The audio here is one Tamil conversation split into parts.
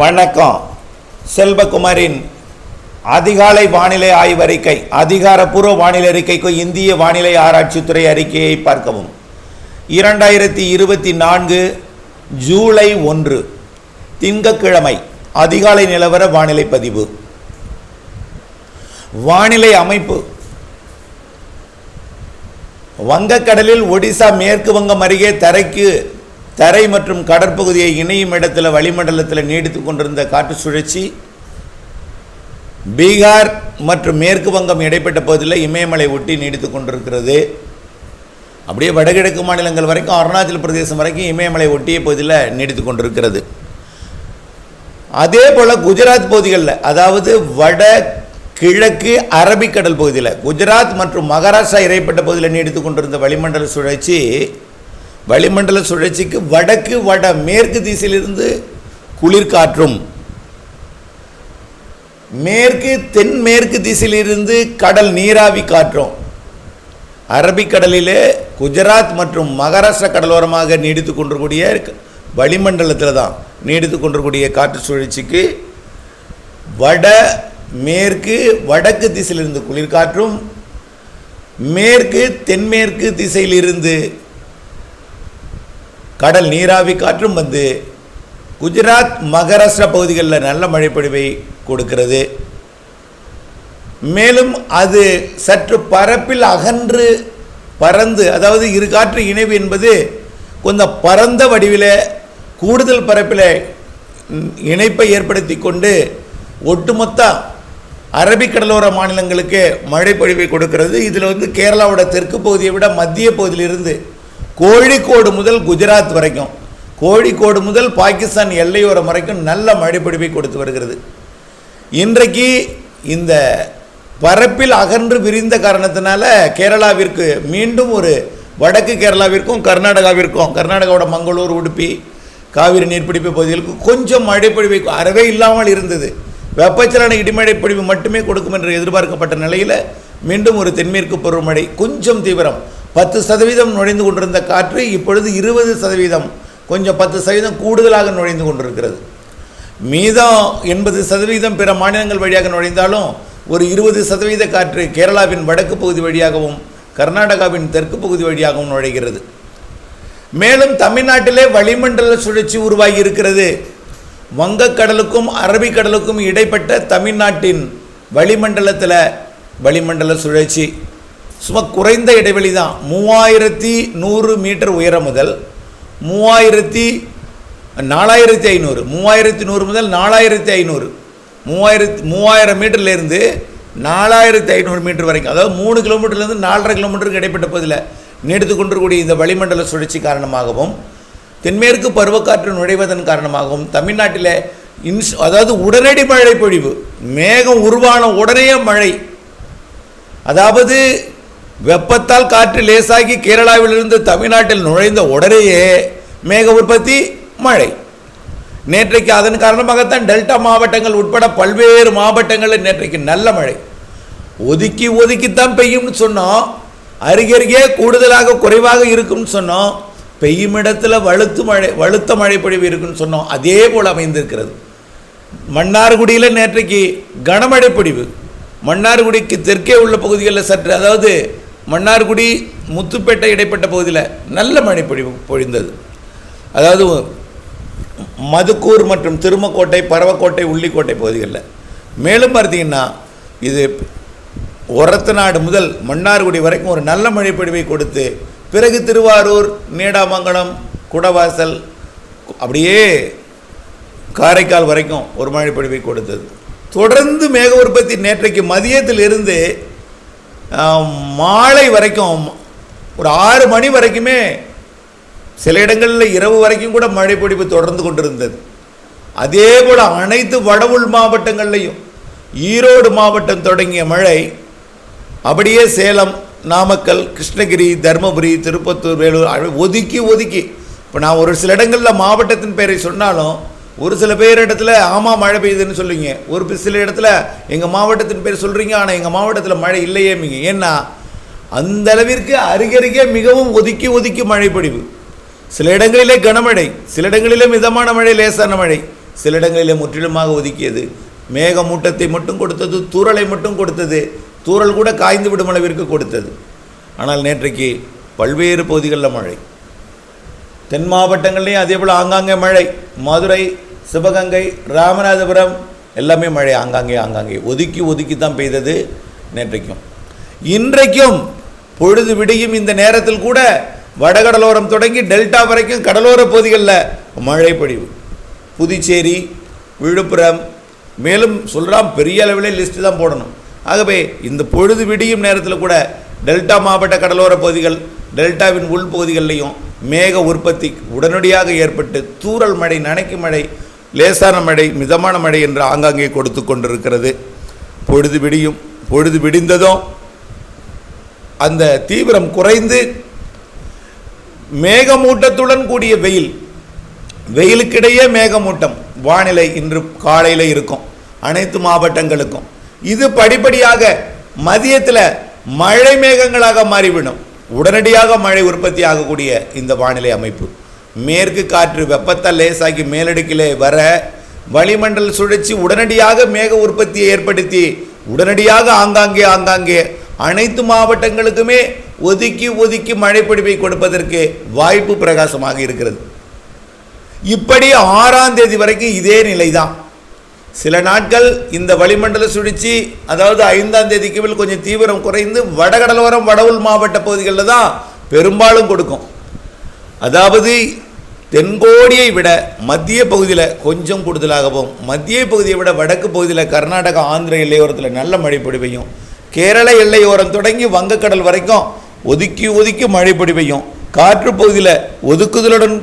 வணக்கம். செல்வகுமாரின் அதிகாலை வானிலை ஆய்வறிக்கை அதிகாரப்பூர்வ வானிலை அறிக்கைக்கு இந்திய வானிலை ஆராய்ச்சித்துறை அறிக்கையை பார்க்கவும். இரண்டாயிரத்தி இருபத்தி நான்கு ஜூலை ஒன்று திங்கட்கிழமை அதிகாலை நிலவர வானிலை பதிவு. வானிலை அமைப்பு. வங்கக்கடலில் ஒடிசா மேற்கு வங்கம் அருகே தரைக்கு தரை மற்றும் கடற்பகுதியை இணையும் இடத்துல வளிமண்டலத்தில் நீடித்து கொண்டிருந்த காற்று சுழற்சி பீகார் மற்றும் மேற்கு வங்கம் இடைப்பட்ட பகுதியில் இமயமலை ஒட்டி நீடித்து கொண்டிருக்கிறது. அப்படியே வடகிழக்கு மாநிலங்கள் வரைக்கும் அருணாச்சல பிரதேசம் வரைக்கும் இமயமலை ஒட்டிய பகுதியில் நீடித்து கொண்டிருக்கிறது. அதே போல் குஜராத் பகுதிகளில் அதாவது வட கிழக்கு அரபிக்கடல் பகுதியில் குஜராத் மற்றும் மகாராஷ்டிரா இடைப்பட்ட பகுதியில் நீடித்து கொண்டிருந்த வளிமண்டல சுழற்சி வளிமண்டல சுழற்சிக்கு வடக்கு வட மேற்கு திசையிலிருந்து குளிர்காற்றும். மேற்கு தென்மேற்கு திசையிலிருந்து கடல் நீராவி காற்றும். அரபிக்கடலிலே குஜராத் மற்றும் மகாராஷ்டிரா கடலோரமாக நீடித்து கொண்டிருக்கூடிய வளிமண்டலத்தில் தான் நீடித்து கொண்டிருக்கூடிய காற்று சுழற்சிக்கு வட மேற்கு வடக்கு திசையிலிருந்து குளிர்காற்றும். மேற்கு தென்மேற்கு திசையிலிருந்து கடல் நீராவி காற்றும் வந்து குஜராத் மகாராஷ்டிரா பகுதிகளில் நல்ல மழைப்பொழிவை கொடுக்கிறது. மேலும் அது சற்று பரப்பில் அகன்று பறந்து அதாவது இரு காற்று இணைவு என்பது கொஞ்சம் பரந்த வடிவில் கூடுதல் பரப்பில் இணைப்பை ஏற்படுத்தி கொண்டு ஒட்டுமொத்த அரபிக்கடலோர மாநிலங்களுக்கு மழை பொழிவை கொடுக்கிறது. இதில் வந்து கேரளாவோட தெற்கு பகுதியை விட மத்திய பகுதியிலிருந்து கோழிக்கோடு முதல் குஜராத் வரைக்கும். கோழிக்கோடு முதல் பாகிஸ்தான் எல்லையோரம் வரைக்கும் நல்ல மழைப்பிடிப்பை கொடுத்து வருகிறது. இன்றைக்கு இந்த பரப்பில் அகன்று விரிந்த காரணத்தினால கேரளாவிற்கு மீண்டும் ஒரு வடக்கு கேரளாவிற்கும் கர்நாடகாவிற்கும் கர்நாடகாவோட மங்களூர் உடுப்பி காவிரி நீர்பிடிப்பு பகுதிகளுக்கு கொஞ்சம் மழைப்பொழிவை அறவே இல்லாமல் இருந்தது. வெப்பச்சலன இடிமழை பொழிவு மட்டுமே கொடுக்கும் என்று எதிர்பார்க்கப்பட்ட நிலையில் மீண்டும் ஒரு தென்மேற்கு பருவமழை கொஞ்சம் தீவிரம். பத்து சதவீதம் நுழைந்து கொண்டிருந்த காற்று இப்பொழுது இருபது சதவீதம் கொஞ்சம் பத்து சதவீதம் கூடுதலாக நுழைந்து கொண்டிருக்கிறது. மீதம் எண்பது சதவீதம் பிற மாநிலங்கள் வழியாக நுழைந்தாலும் ஒரு இருபது சதவீத காற்று கேரளாவின் வடக்கு பகுதி வழியாகவும் கர்நாடகாவின் தெற்கு பகுதி வழியாகவும் நுழைகிறது. மேலும் தமிழ்நாட்டிலே வளிமண்டல சுழற்சி உருவாகி இருக்கிறது வங்கக்கடலுக்கும் அரபிக்கடலுக்கும் இடைப்பட்ட தமிழ்நாட்டின் வளிமண்டலத்தில் வளிமண்டல சுழற்சி. சும்மா குறைந்த இடைவெளி தான் மூவாயிரத்தி நூறு மீட்டர் உயரம் முதல் மூவாயிரத்தி நாலாயிரத்தி ஐநூறு. மூவாயிரத்தி நூறு முதல் நாலாயிரத்தி ஐநூறு. மூவாயிரத்தி மூவாயிரம் மீட்டர்லேருந்து நாலாயிரத்தி ஐநூறு மீட்டர் வரைக்கும். அதாவது மூணு கிலோமீட்டர்லேருந்து நாலரை கிலோமீட்டருக்கு இடைப்பட்ட பகுதியில் நீடித்து கொண்டிருக்கூடிய இந்த வளிமண்டல சுழற்சி காரணமாகவும் தென்மேற்கு பருவக்காற்று நுழைவதன் காரணமாகவும் தமிழ்நாட்டில் இன்ஸ் அதாவது உடனடி மழை பொழிவு மேகம் உருவான உடனே மழை அதாவது வெப்பத்தால் காற்று லேசாகி கேரளாவிலிருந்து தமிழ்நாட்டில் நுழைந்த உடனேயே மேக உற்பத்தி மழை. நேற்றைக்கு அதன் காரணமாகத்தான் டெல்டா மாவட்டங்கள் உட்பட பல்வேறு மாவட்டங்களில் நேற்றைக்கு நல்ல மழை. ஒதுக்கி ஒதுக்கித்தான் பெய்யும்னு சொன்னோம் அருகருகே கூடுதலாக குறைவாக இருக்கும்னு சொன்னோம் பெய்யும் இடத்துல வலுத்து மழை வலுத்த மழை பொழிவு இருக்குன்னு சொன்னோம் அதே போல் அமைந்திருக்கிறது. மன்னார்குடியில் நேற்றைக்கு கனமழை பொழிவு. மன்னார்குடிக்கு தெற்கே உள்ள பகுதிகளில் சற்று அதாவது மன்னார்குடி முத்துப்பேட்டை இடைப்பட்ட பகுதியில் நல்ல மழை பொழிவு பொழிந்தது. அதாவது மதுக்கூர் மற்றும் திருமக்கோட்டை பரவக்கோட்டை உள்ளிக்கோட்டை பகுதிகளில். மேலும் பார்த்தீங்கன்னா இது ஒரத்தநாடு முதல் மன்னார்குடி வரைக்கும் ஒரு நல்ல மழை பொழிவை கொடுத்து பிறகு திருவாரூர் நீடாமங்கலம் குடவாசல் அப்படியே காரைக்கால் வரைக்கும் ஒரு மழை பொழிவை கொடுத்தது. தொடர்ந்து மேக உற்பத்தி நேற்றைக்கு மதியத்திலிருந்து மாலை வரைக்கும் ஒரு ஆறு மணி வரைக்குமே சில இடங்களில் இரவு வரைக்கும் கூட மழை பொழிவு தொடர்ந்து கொண்டிருந்தது. அதே போல் அனைத்து வடவுள் மாவட்டங்கள்லையும் ஈரோடு மாவட்டம் தொடங்கிய மழை அப்படியே சேலம் நாமக்கல் கிருஷ்ணகிரி தருமபுரி திருப்பத்தூர் வேலூர் ஒதுக்கி ஒதுக்கி. இப்போ நான் ஒரு சில இடங்களில் மாவட்டத்தின் பெயரை சொன்னாலும் ஒரு சில பேர் இடத்துல ஆமாம் மழை பெய்யுதுன்னு சொல்லுவீங்க ஒரு சில இடத்துல எங்கள் மாவட்டத்தின் பேர் சொல்கிறீங்க ஆனால் எங்கள் மாவட்டத்தில் மழை இல்லையே மிங்க ஏன்னா அந்த அளவிற்கு அருகருகே மிகவும் ஒதுக்கி ஒதுக்கி மழை பொழிவு. சில இடங்களிலே கனமழை சில இடங்களிலே மிதமான மழை லேசான மழை. சில இடங்களிலே முற்றிலுமாக ஒதுக்கியது. மேகமூட்டத்தை மட்டும் கொடுத்தது தூறலை மட்டும் கொடுத்தது. தூறல் கூட காய்ந்து விடும் அளவிற்கு கொடுத்தது. ஆனால் நேற்றைக்கு பல்வேறு பகுதிகளில் மழை. தென் மாவட்டங்கள்லேயும் அதே போல் ஆங்காங்கே மழை மதுரை சிவகங்கை ராமநாதபுரம் எல்லாமே மழை ஆங்காங்கே ஆங்காங்கே. ஒதுக்கி ஒதுக்கி தான் பெய்தது நேற்றைக்கும். இன்றைக்கும் பொழுது விடியும் இந்த நேரத்தில் கூட வடகடலோரம் தொடங்கி டெல்டா வரைக்கும் கடலோர பகுதிகளில் மழை பொழிவு. புதுச்சேரி விழுப்புரம் மேலும் சொல்கிறான் பெரிய அளவில் லிஸ்ட்டு தான் போடணும். ஆகவே இந்த பொழுது விடியும் நேரத்தில் கூட டெல்டா மாவட்ட கடலோர பகுதிகள் டெல்டாவின் உள்பகுதிகளிலையும் மேக உற்பத்தி உடனடியாக ஏற்பட்டு தூறல் மழை நனைக்கும் மழை லேசான மழை மிதமான மழை என்று ஆங்காங்கே கொடுத்து கொண்டிருக்கிறது. பொழுது விடியும் பொழுது விடிந்ததும் அந்த தீவிரம் குறைந்து மேகமூட்டத்துடன் கூடிய வெயில் வெயிலுக்கிடையே மேகமூட்டம் வானிலை இன்று காலையில் இருக்கும் அனைத்து மாவட்டங்களுக்கும். இது படிப்படியாக மதியத்தில் மழை மேகங்களாக மாறிவிடும். உடனடியாக மழை உற்பத்தி ஆகக்கூடிய இந்த வானிலை அமைப்பு. மேற்கு காற்று வெப்பத்தை லேசாக்கி மேலடுக்கிலே வர வளிமண்டல் சுழற்சி உடனடியாக மேக உற்பத்தியை ஏற்படுத்தி உடனடியாக ஆங்காங்கே ஆங்காங்கே அனைத்து மாவட்டங்களுக்குமே ஒதுக்கி ஒதுக்கி மழைப்பிடிப்பை கொடுப்பதற்கு வாய்ப்பு பிரகாசமாக இருக்கிறது. இப்படி ஆறாம் தேதி வரைக்கும் இதே நிலைதான். சில நாட்கள் இந்த வளிமண்டல சுழற்சி அதாவது ஐந்தாம் தேதிக்கு மேல் கொஞ்சம் தீவிரம் குறைந்து வடகடலோரம் வடவுள் மாவட்ட பகுதிகளில் தான் பெரும்பாலும் கொடுக்கும். அதாவது தென்கோடியை விட மத்திய பகுதியில் கொஞ்சம் கூடுதலாகவும் மத்திய பகுதியை விட வடக்கு பகுதியில் கர்நாடகா ஆந்திர எல்லையோரத்தில் நல்ல மழை பொழிவையும் கேரள எல்லையோரம் தொடங்கி வங்கக்கடல் வரைக்கும் ஒதுக்கி ஒதுக்கி மழை பொழிவையும் காற்று பகுதியில் ஒதுக்குதலுடன்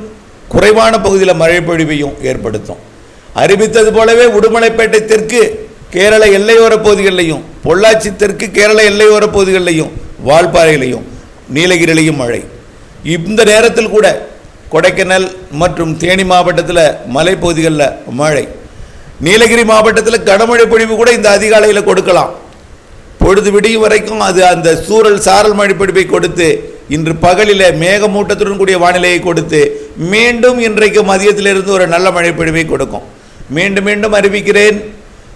குறைவான பகுதியில் மழை பொழிவையும் ஏற்படுத்தும். அறிவித்தது போலவே உடுமலைப்பேட்டை தெற்கு கேரள எல்லையோர பகுதிகளிலையும் பொள்ளாச்சி தெற்கு கேரள எல்லையோர பகுதிகளிலையும் வால்பாறையிலையும் நீலகிரிலையும் மழை. இந்த நேரத்தில் கூட கொடைக்கானல் மற்றும் தேனி மாவட்டத்தில் மலைப்பகுதிகளில் மழை. நீலகிரி மாவட்டத்தில் கனமழை பொழிவு கூட இந்த அதிகாலையில் கொடுக்கலாம். பொழுது விடியும் வரைக்கும் அது அந்த சூழல் சாரல் மழை பொழிவை கொடுத்து இன்று பகலில் மேகமூட்டத்துடன் கூடிய வானிலையை கொடுத்து மீண்டும் இன்றைக்கு மதியத்திலிருந்து ஒரு நல்ல மழை பொழிவை கொடுக்கும். மீண்டும் மீண்டும் அறிவிக்கிறேன்.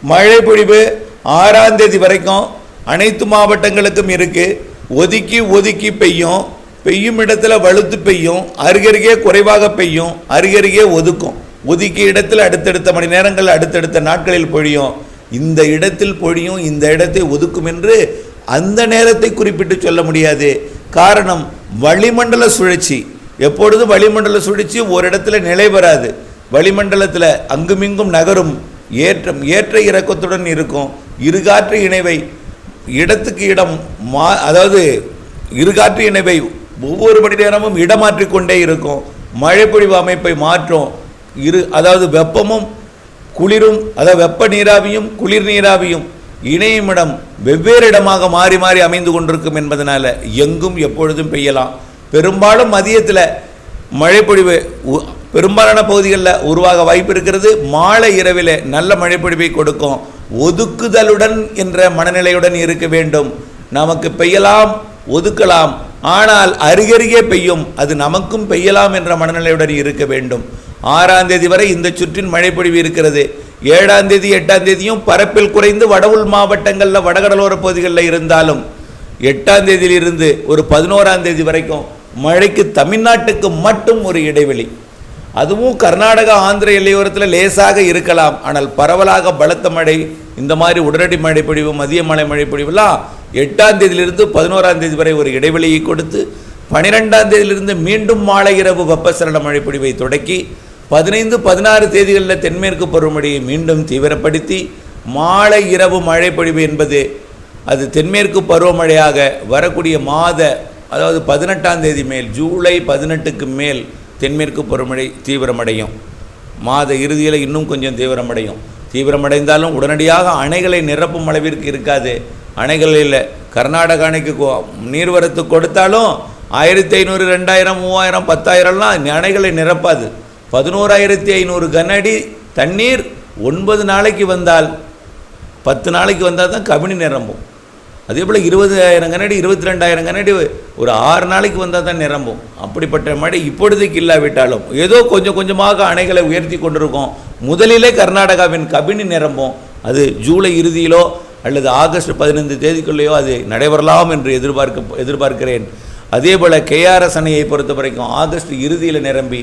மழை பொழிவு ஆறாம் தேதி வரைக்கும் அனைத்து மாவட்டங்களுக்கும் இருக்கு. ஒதுக்கி ஒதுக்கி பெய்யும். பெய்யும் இடத்துல வலுத்து பெய்யும். அருகருகே குறைவாக பெய்யும். அருகருகே ஒதுக்கும். ஒதுக்கிய இடத்துல அடுத்தடுத்த மணி நேரங்கள் அடுத்தடுத்த நாட்களில் பொழியும். இந்த இடத்தில் பொழியும் இந்த இடத்தை ஒதுக்கும் என்று அந்த நேரத்தை குறிப்பிட்டு சொல்ல முடியாது. காரணம் வளிமண்டல சுழற்சி. எப்பொழுதும் வளிமண்டல சுழற்சி? ஒரு இடத்துல நிலை பெறாது வளிமண்டலத்தில் அங்குமிங்கும் நகரும் ஏற்றம் ஏற்ற இறக்கத்துடன் இருக்கும் இருகாற்று இணைவை இடத்துக்கு இடம் மா அதாவது இருகாற்று இணைவை ஒவ்வொரு மணி நேரமும் இடமாற்றிக்கொண்டே இருக்கும். மழைப்பொழிவு அமைப்பை மாற்றும். இரு அதாவது வெப்பமும் குளிரும் அதாவது வெப்ப நீராவியும் குளிர் நீராவியும் இணையும் இடம் வெவ்வேறு இடமாக மாறி மாறி அமைந்து கொண்டிருக்கும் என்பதனால் எங்கும் எப்பொழுதும் பெய்யலாம். பெரும்பாலும் மதியத்தில் மழைப்பொழிவு உ- பெரும்பாலான பகுதிகளில் உருவாக வாய்ப்பு இருக்கிறது. மாலை இரவில் நல்ல மழைப்பொழிவை கொடுக்கும் ஒதுக்குதலுடன் என்ற மனநிலையுடன் இருக்க வேண்டும். நமக்கு பெய்யலாம் ஒதுக்கலாம். ஆனால் அருகருகே பெய்யும் அது நமக்கும் பெய்யலாம் என்ற மனநிலையுடன் இருக்க வேண்டும். ஆறாம் தேதி வரை இந்த சுற்றின் மழைப்பொழிவு இருக்கிறது. ஏழாம் தேதி எட்டாம் தேதியும் பரப்பில் குறைந்து வடவுள் மாவட்டங்களில் வடகடலோர பகுதிகளில் இருந்தாலும் எட்டாம் தேதியிலிருந்து ஒரு பதினோராம் தேதி வரைக்கும் மழைக்கு தமிழ்நாட்டுக்கு மட்டும் ஒரு இடைவெளி. அதுவும் கர்நாடகா ஆந்திர எல்லையோரத்தில் லேசாக இருக்கலாம். ஆனால் பரவலாக பலத்த மழை இந்த மாதிரி உடனடி மழைப்பொழிவு மதிய மழை மழைப்பொழிவுலாம் எட்டாம் தேதியிலிருந்து பதினோராம் தேதி வரை ஒரு இடைவெளியை கொடுத்து பனிரெண்டாம் தேதியிலிருந்து மீண்டும் மாலை இரவு வெப்பசலன மழைப்பொழிவை தொடக்கி பதினைந்து பதினாறு தேதிகளில் தென்மேற்கு பருவமழையை மீண்டும் தீவிரப்படுத்தி மாலை இரவு மழைப்பொழிவு என்பது அது தென்மேற்கு பருவமழையாக வரக்கூடிய மாத அதாவது பதினெட்டாம் தேதி மேல் ஜூலை பதினெட்டுக்கு மேல் தென்மேற்கு பருவமழை தீவிரமடையும். மாத இறுதியில் இன்னும் கொஞ்சம் தீவிரமடையும். தீவிரமடைந்தாலும் உடனடியாக அணைகளை நிரப்பும் அளவிற்கு இருக்காது. அணைகளில் கர்நாடக அணைக்கு நீர்வரத்து கொடுத்தாலும் ஆயிரத்தி ஐநூறு ரெண்டாயிரம் மூவாயிரம் பத்தாயிரம்லாம் அணைகளை நிரப்பாது. பதினோராயிரத்தி ஐநூறு கனஅடி தண்ணீர் ஒன்பது நாளைக்கு வந்தால் பத்து நாளைக்கு வந்தால் தான் கபினி நிரம்பும். அதே போல் இருபதாயிரம் கண்ணாடி இருபத்தி ரெண்டாயிரம் கண்ணாடி ஒரு ஆறு நாளைக்கு வந்தால் தான் நிரம்பும். அப்படிப்பட்ட மழை இப்பொழுதுக்கு இல்லாவிட்டாலும் ஏதோ கொஞ்சம் கொஞ்சமாக அணைகளை உயர்த்தி கொண்டிருக்கோம். முதலிலே கர்நாடகாவின் கபினி நிரம்பும். அது ஜூலை இறுதியிலோ அல்லது ஆகஸ்ட் பதினைந்து தேதிக்குள்ளேயோ அது நடைபெறலாம் என்று எதிர்பார்க்க எதிர்பார்க்கிறேன். அதே போல் கேஆர்எஸ் அணையை பொறுத்த வரைக்கும் ஆகஸ்ட் இறுதியில் நிரம்பி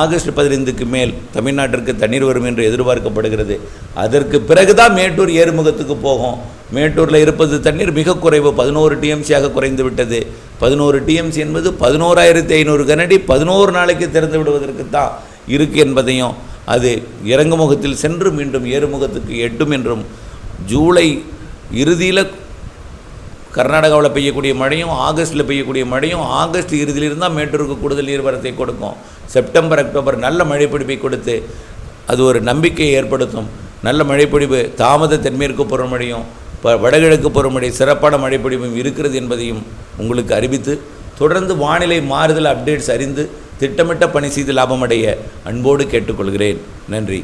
ஆகஸ்ட் பதினைந்துக்கு மேல் தமிழ்நாட்டிற்கு தண்ணீர் வரும் என்று எதிர்பார்க்கப்படுகிறது. அதற்கு பிறகு தான் மேட்டூர் ஏறுமுகத்துக்கு போகும். மேட்டூரில் இருப்பது தண்ணீர் மிக குறைவு. பதினோரு டிஎம்சியாக குறைந்து விட்டது. பதினோரு டிஎம்சி என்பது பதினோராயிரத்தி ஐநூறு கனடி பதினோரு நாளைக்கு திறந்து விடுவதற்கு தான் இருக்கு என்பதையும் அது இறங்குமுகத்தில் சென்று மீண்டும் ஏறுமுகத்துக்கு எட்டும் என்றும் ஜூலை இறுதியில் கர்நாடகாவில் பெய்யக்கூடிய மழையும் ஆகஸ்ட்டில் பெய்யக்கூடிய மழையும் ஆகஸ்ட் இறுதியில் மேட்டூருக்கு கூடுதல் நீர்வரத்தை கொடுக்கும். செப்டம்பர் அக்டோபர் நல்ல மழைப்பிடிப்பை கொடுத்து அது ஒரு நம்பிக்கையை ஏற்படுத்தும். நல்ல மழைப்பிடிப்பு தாமத தென்மேற்கு பருவமழையும் ப வடகிழக்கு பருவமழை சிறப்பான மழைப்பிடிப்பும் இருக்கிறது என்பதையும் உங்களுக்கு அறிவித்து தொடர்ந்து வானிலை மாறுதல் அப்டேட்ஸ் அறிந்து திட்டமிட்ட பணி செய்து லாபமடைய அன்போடு கேட்டுக்கொள்கிறேன். நன்றி.